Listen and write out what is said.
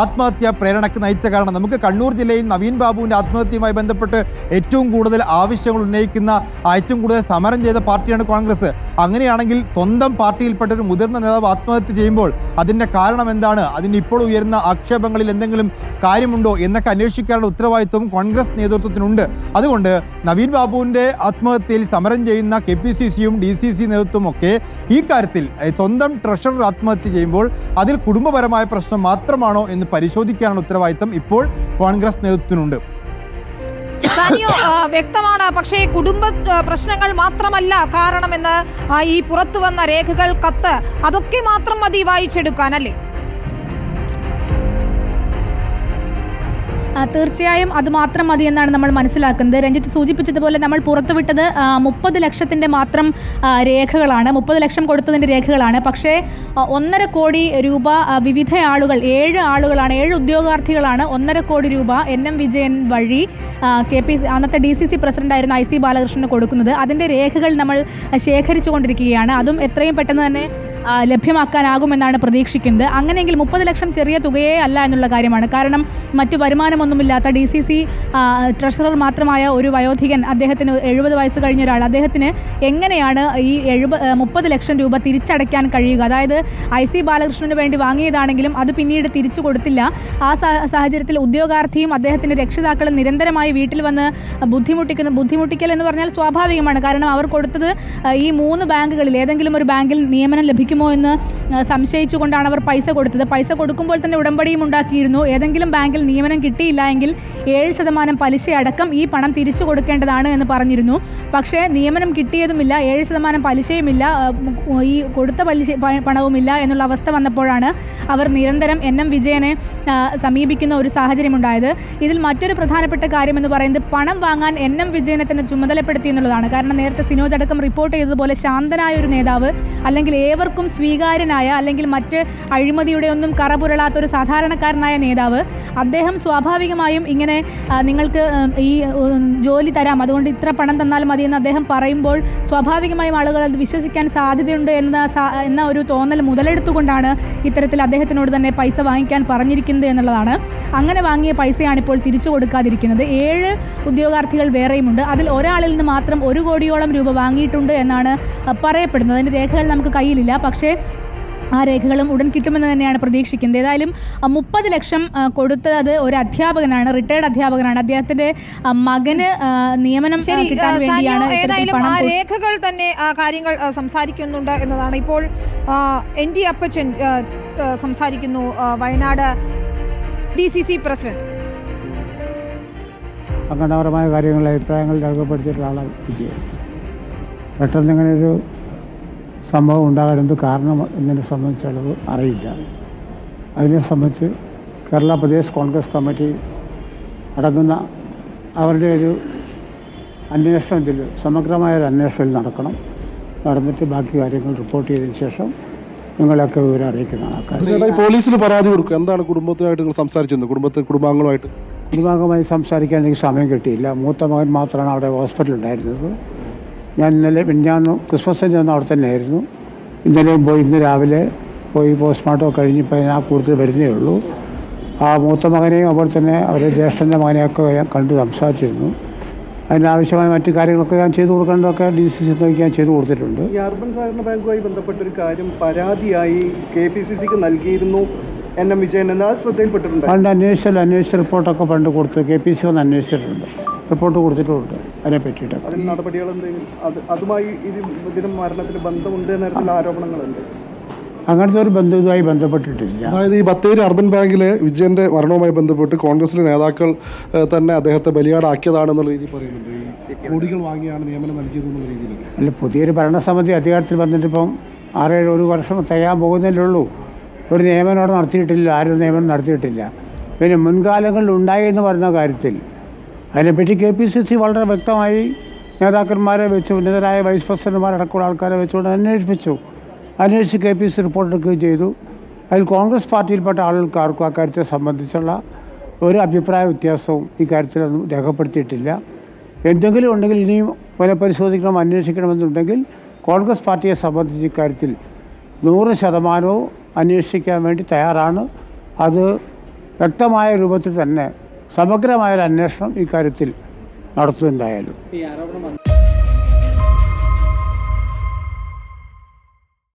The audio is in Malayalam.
ആത്മഹത്യാ പ്രേരണയ്ക്ക് നയിച്ച കാരണം. നമുക്ക് കണ്ണൂർ ജില്ലയിൽ നവീൻ ബാബുവിന്റെ ആത്മഹത്യയുമായി ബന്ധപ്പെട്ട് ഏറ്റവും കൂടുതൽ ആവശ്യങ്ങൾ ഉന്നയിക്കുന്ന ഏറ്റവും കൂടുതൽ സമരം ചെയ്ത പാർട്ടിയാണ് കോൺഗ്രസ്. അങ്ങനെയാണെങ്കിൽ സ്വന്തം പാർട്ടിയിൽപ്പെട്ട ഒരു മുതിർന്ന നേതാവ് ആത്മഹത്യ ചെയ്യുമ്പോൾ അതിന്റെ കാരണം എന്താണ്? അതിന് ഇപ്പോൾ ഉയരുന്ന ആക്ഷേപങ്ങളിൽ എന്തെങ്കിലും കാര്യമുണ്ടോ എന്നൊക്കെ അന്വേഷിക്കാനുള്ള ഉത്തരവാദിത്വം കോൺഗ്രസ് നേതൃത്വത്തിനുണ്ട്. അതുകൊണ്ട് നവീൻ ബാബുവിന്റെ ആത്മഹത്യയിൽ സമരം ചെയ്യുന്ന കെ പി സി സിയും ഡി സി സി നേതൃത്വവും ഒക്കെ ഈ കാര്യത്തിൽ സ്വന്തം ട്രഷറർ ആത്മഹത്യ ചെയ്യുമ്പോൾ അതിൽ കുടുംബപരമായ പ്രശ്നം മാത്രമാണോ എന്ന് പരിശോധിക്കാനുള്ള ഉത്തരവാദിത്തം ഇപ്പോൾ കോൺഗ്രസ് നേതൃത്വത്തിനുണ്ട്. സാനിയോ വ്യക്തമാണ്. പക്ഷേ കുടുംബ പ്രശ്നങ്ങൾ മാത്രമല്ല കാരണമെന്ന് ഈ പുറത്തു വന്ന രേഖകൾ കത്ത് അതൊക്കെ മാത്രം മതി വായിച്ചെടുക്കാൻ അല്ലേ? തീർച്ചയായും അത് മാത്രം മതി എന്നാണ് നമ്മൾ മനസ്സിലാക്കുന്നത്. രഞ്ജിത്ത് സൂചിപ്പിച്ചതുപോലെ നമ്മൾ പുറത്തുവിട്ടത് മുപ്പത് ലക്ഷത്തിന്റെ മാത്രം രേഖകളാണ്. മുപ്പത് ലക്ഷം കൊടുത്തതിന്റെ രേഖകളാണ്. പക്ഷേ ഒന്നര കോടി രൂപ വിവിധ ആളുകൾ ഏഴ് ആളുകളാണ് ഏഴ് ഉദ്യോഗാർത്ഥികളാണ് ഒന്നര കോടി രൂപ എൻ എം വിജയൻ വഴി കെ പി അന്നത്തെ ഡി സി സി പ്രസിഡന്റായിരുന്ന ഐ സി ബാലകൃഷ്ണന് കൊടുക്കുന്നത്. അതിന്റെ രേഖകൾ നമ്മൾ ശേഖരിച്ചു കൊണ്ടിരിക്കുകയാണ് അതും എത്രയും പെട്ടെന്ന് തന്നെ ലഭ്യമാക്കാനാകുമെന്നാണ് പ്രതീക്ഷിക്കുന്നത്. അങ്ങനെയെങ്കിൽ മുപ്പത് ലക്ഷം ചെറിയ തുകയേ അല്ല എന്നുള്ള കാര്യമാണ്. കാരണം മറ്റു വരുമാനമൊന്നുമില്ലാത്ത ഡി സി സി ട്രഷറർ മാത്രമായ ഒരു വയോധികൻ അദ്ദേഹത്തിന് എഴുപത് വയസ്സ് കഴിഞ്ഞ ഒരാൾ അദ്ദേഹത്തിന് എങ്ങനെയാണ് ഈ എഴുപത് മുപ്പത് ലക്ഷം രൂപ തിരിച്ചടയ്ക്കാൻ കഴിയുക? അതായത് ഐ സി ബാലകൃഷ്ണന് വേണ്ടി വാങ്ങിയതാണെങ്കിലും അത് പിന്നീട് തിരിച്ചു കൊടുത്തില്ല. ആ സാഹചര്യത്തിൽ ഉദ്യോഗാർത്ഥിയും അദ്ദേഹത്തിന്റെ രക്ഷിതാക്കളും നിരന്തരമായി വീട്ടിൽ വന്ന് ബുദ്ധിമുട്ടിക്കുന്ന ബുദ്ധിമുട്ടിക്കൽ എന്ന് പറഞ്ഞാൽ സ്വാഭാവികമാണ്. കാരണം അവർ കൊടുത്തത് ഈ മൂന്ന് ബാങ്കുകളിൽ ഏതെങ്കിലും ഒരു ബാങ്കിൽ നിയമനം ലഭിക്കുമോ എന്ന് സംശയിച്ചുകൊണ്ടാണ് അവർ പൈസ കൊടുത്തത്. പൈസ കൊടുക്കുമ്പോൾ തന്നെ ഉടമ്പടിയും ഉണ്ടാക്കിയിരുന്നു. ഏതെങ്കിലും ബാങ്കിൽ നിയമനം കിട്ടിയില്ല എങ്കിൽ ഏഴ് ശതമാനം പലിശ അടക്കം ഈ പണം തിരിച്ചു കൊടുക്കേണ്ടതാണ് എന്ന് പറഞ്ഞിരുന്നു. പക്ഷേ നിയമനം കിട്ടിയതുമില്ല ഏഴ് ശതമാനം പലിശയുമില്ല ഈ കൊടുത്ത പലിശ പണവുമില്ല എന്നുള്ള അവസ്ഥ വന്നപ്പോഴാണ് അവർ നിരന്തരം എൻ എം വിജയനെ സമീപിക്കുന്ന ഒരു സാഹചര്യമുണ്ടായത്. ഇതിൽ മറ്റൊരു പ്രധാനപ്പെട്ട കാര്യം എന്ന് പറയുന്നത് പണം വാങ്ങാൻ എൻ എം വിജയനെ തന്നെ ചുമതലപ്പെടുത്തി എന്നുള്ളതാണ്. കാരണം നേരത്തെ സിനോജ് അടക്കം റിപ്പോർട്ട് ചെയ്തതുപോലെ ശാന്തനായ ഒരു നേതാവ് അല്ലെങ്കിൽ ഏവർക്കും സ്വീകാര്യനായ അല്ലെങ്കിൽ മറ്റ് അഴിമതിയുടെ ഒന്നും കറപുരളാത്ത ഒരു സാധാരണക്കാരനായ നേതാവ് അദ്ദേഹം സ്വാഭാവികമായും ഇങ്ങനെ നിങ്ങൾക്ക് ഈ ജോലി തരാം. അതുകൊണ്ട് ഇത്ര പണം തന്നാൽ മതി എന്ന് അദ്ദേഹം പറയുമ്പോൾ സ്വാഭാവികമായും ആളുകൾ അത് വിശ്വസിക്കാൻ സാധ്യതയുണ്ട് എന്ന എന്ന ഒരു തോന്നൽ മുതലെടുത്തുകൊണ്ടാണ് ഇത്തരത്തിൽ അദ്ദേഹത്തിനോട് തന്നെ പൈസ വാങ്ങിക്കാൻ പറഞ്ഞിരിക്കുന്നത് എന്നുള്ളതാണ്. അങ്ങനെ വാങ്ങിയ പൈസയാണ് ഇപ്പോൾ തിരിച്ചു കൊടുക്കാതിരിക്കുന്നത്. ഏഴ് ഉദ്യോഗാർത്ഥികൾ വേറെയുമുണ്ട്. അതിൽ ഒരാളിൽ നിന്ന് മാത്രം ഒരു കോടിയോളം രൂപ വാങ്ങിയിട്ടുണ്ട് എന്നാണ് പറയപ്പെടുന്നത്. അതിന്റെ രേഖകൾ നമുക്ക് കയ്യിലില്ല. പക്ഷേ ആ രേഖകളും ഉടൻ കിട്ടുമെന്ന് തന്നെയാണ് പ്രതീക്ഷിക്കുന്നത്. ഏതായാലും മുപ്പത് ലക്ഷം കൊടുത്തത് ഒരു അധ്യാപകനാണ് റിട്ടയർഡ് അധ്യാപകനാണ്. അദ്ദേഹത്തിന്റെ മകന് നിയമനം കിട്ടാൻ വേണ്ടിയാണ് ഏതായാലും ആ രേഖകൾ തന്നെ കാര്യങ്ങൾ സംസാരിക്കുന്നുണ്ട് എന്നതാണ്. ഇപ്പോൾ എൻ ഡി അപ്പച്ചൻ സംസാരിക്കുന്നു Wayanad D C C president. കാര്യങ്ങളിൽ അഭിപ്രായങ്ങൾ രേഖപ്പെടുത്തിയിട്ടുള്ള ആളാണ് പെട്ടെന്ന് ഇങ്ങനെ ഒരു സംഭവം ഉണ്ടാകാൻ എന്ത് കാരണം എന്നതിനെ സംബന്ധിച്ചുള്ളത് അറിയില്ല. അതിനെ സംബന്ധിച്ച് കേരള പ്രദേശ് കോൺഗ്രസ് കമ്മിറ്റി അടങ്ങുന്ന അവരുടെ ഒരു അന്വേഷണത്തിൽ സമഗ്രമായ ഒരു അന്വേഷണം നടക്കണം. നടന്നിട്ട് ബാക്കി കാര്യങ്ങൾ റിപ്പോർട്ട് ചെയ്തതിന് ശേഷം നിങ്ങളൊക്കെ വിവരം അറിയിക്കുന്നതാണ് പോലീസിന് പരാതി കൊടുക്കുക. എന്താണ് കുടുംബത്തിനായിട്ട് നിങ്ങൾ സംസാരിച്ചിരുന്നത്? കുടുംബത്തിൽ കുടുംബാംഗങ്ങളുമായിട്ട്? കുടുംബാംഗമായി സംസാരിക്കാൻ എനിക്ക് സമയം കിട്ടിയില്ല. മൂത്ത മകൻ മാത്രമാണ് അവിടെ ഹോസ്പിറ്റലിൽ ഉണ്ടായിരുന്നത്. ഞാൻ ഇന്നലെ മിഞ്ഞാന്ന് ക്രിസ്മസിന്റെ അന്ന് അവിടെ തന്നെ ആയിരുന്നു ഇന്നലെയും പോയി ഇന്ന് രാവിലെ പോയി പോസ്റ്റ്മോർട്ടം കഴിഞ്ഞിപ്പോൾ ഞാൻ കൂടുതൽ വരുന്നേ ഉള്ളൂ. ആ മൂത്ത മകനെയും അതുപോലെ തന്നെ അവരുടെ ജ്യേഷ്ഠന്റെ മകനെയൊക്കെ ഞാൻ കണ്ട് സംസാരിച്ചിരുന്നു. അതിനാവശ്യമായ മറ്റു കാര്യങ്ങളൊക്കെ ഞാൻ ചെയ്തു കൊടുക്കേണ്ടതൊക്കെ ഡി സി സി നോക്കി ഞാൻ ചെയ്തു കൊടുത്തിട്ടുണ്ട്. ഈ അർബൻ സഹകരണ ബാങ്കുമായി ബന്ധപ്പെട്ടൊരു കാര്യം പരാതിയായി കെ പി സി സിക്ക് നൽകിയിരുന്നു. എൻ എം വിജയൻ എന്ന് അത് ശ്രദ്ധയിൽപ്പെട്ടിട്ടുണ്ട്. പണ്ട് അന്വേഷിച്ചാൽ അന്വേഷിച്ച റിപ്പോർട്ടൊക്കെ പണ്ട് കൊടുത്ത് കെ പി സി ഒന്ന് അന്വേഷിച്ചിട്ടുണ്ട്. റിപ്പോർട്ട് കൊടുത്തിട്ടുമുണ്ട് അതിനെ പറ്റിയിട്ട്. അതിൽ നടപടികൾ എന്തെങ്കിലും? അത് അതുമായി ഇത് ഇതിനും മരണത്തിന് ബന്ധമുണ്ട് എന്ന തരത്തിൽ ആരോപണങ്ങളുണ്ട്. അങ്ങനത്തെ ഒരു ബന്ധം ഇതുമായി ബന്ധപ്പെട്ടിട്ടില്ല. അതായത് ഈ ബത്തേരി അർബൻ ബാങ്കിലെ വിജയന്റെ മരണവുമായി ബന്ധപ്പെട്ട് കോൺഗ്രസിലെ നേതാക്കൾ തന്നെ അദ്ദേഹത്തെ ബലിയാടാക്കിയതാണെന്നുള്ള രീതി പറയുന്നുണ്ട്. ഈ കോടികൾ വാങ്ങിയാണ് നിയമനം രീതിയിലൊക്കെ. അല്ല പുതിയൊരു ഭരണസമിതി അധികാരത്തിൽ വന്നിട്ട് ഇപ്പം ആറേഴ് ഒരു വർഷം തികയാൻ പോകുന്നതിലേ ഉള്ളൂ. ഒരു നിയമനം അവിടെ നടത്തിയിട്ടില്ല ആരും നിയമനം നടത്തിയിട്ടില്ല. പിന്നെ മുൻകാലങ്ങളിൽ ഉണ്ടായി എന്ന് പറയുന്ന കാര്യത്തിൽ അതിനെപ്പറ്റി കെ പി സി സി വളരെ വ്യക്തമായി നേതാക്കന്മാരെ വെച്ച് ഉന്നതരായ വൈസ് പ്രസിഡന്റുമാരടക്കമുള്ള ആൾക്കാരെ വെച്ചുകൊണ്ട് അന്വേഷിപ്പിച്ചു. അന്വേഷിച്ച് കെ പി സി റിപ്പോർട്ട് എടുക്കുകയും ചെയ്തു. അതിൽ കോൺഗ്രസ് പാർട്ടിയിൽപ്പെട്ട ആളുകൾക്കാർക്കും അക്കാര്യത്തെ സംബന്ധിച്ചുള്ള ഒരു അഭിപ്രായ വ്യത്യാസവും ഇക്കാര്യത്തിലൊന്നും രേഖപ്പെടുത്തിയിട്ടില്ല. എന്തെങ്കിലും ഉണ്ടെങ്കിൽ ഇനിയും പുനഃപരിശോധിക്കണം അന്വേഷിക്കണമെന്നുണ്ടെങ്കിൽ കോൺഗ്രസ് പാർട്ടിയെ സംബന്ധിച്ച് ഇക്കാര്യത്തിൽ നൂറ് ശതമാനവും അന്വേഷിക്കാൻ വേണ്ടി തയ്യാറാണ്. അത് വ്യക്തമായ രൂപത്തിൽ തന്നെ സമഗ്രമായൊരു അന്വേഷണം ഇക്കാര്യത്തിൽ നടത്തുന്നുണ്ടായാലും.